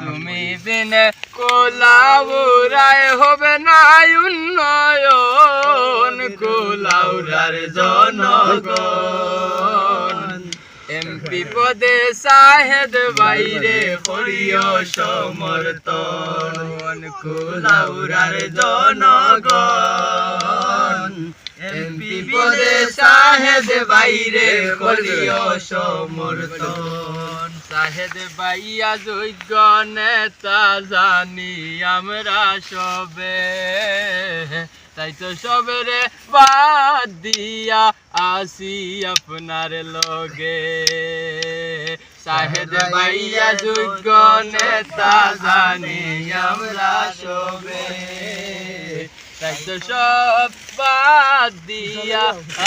তুমি বিনে কোলাউরায় হবে না উন্নয়ন। কোলাউরার জনগণ। এমপি পদে সাহেদ বাইরে করিও সমর্থন। কোলাউরার জনগণ। এমপি পদে সাহেদ বাইরে করিও সমর্থন। সাহেদ বাইয়া যোগ্য নেতা জানি আমরা সবে। তাই তো সবেরে বাদ দিয়া আসি আপনার লগে। সাহেদ বাইয়া যোগ্য নেতা জানি আমরা সবে। তাই তো সব বাদ দিয়া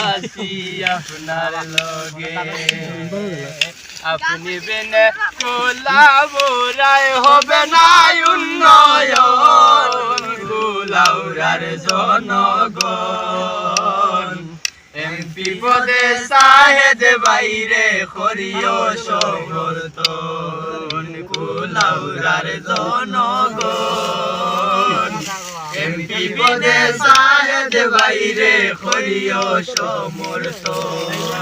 আসি আপনার লগে। আপনি বিনে কোলাবরায় হবে না উন্নয়ন। কোলাউরার জনগণ। এমপি পদে সাহেদ বাইরে করিও সমর্থন। কোলাউরার জনগণ। এমপি পদে সাহেদ বাইরে করিও সমর্থন।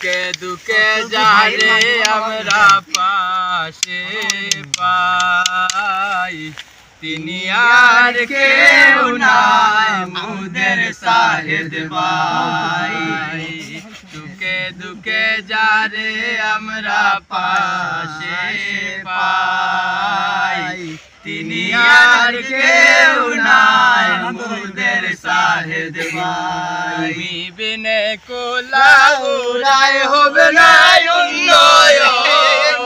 দুকে দুকে যারে আমরা পাশে পাই। তিনি আর কেউ নাই মুদের সাহেদ ভাই। দুকে দুকে যারে আমরা পাশে পাই। তিনি সাহেদ ভাই বিনে কোলাউরায় হবে না উন্নয়ন।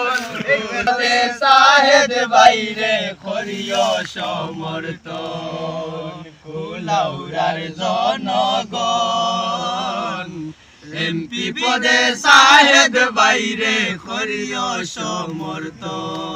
সাহেদ বাইরে করিও সমর্থন। কোলাউরার জনগণ এমপি পদে সাহেদ বাইরে করিও সমর্থন।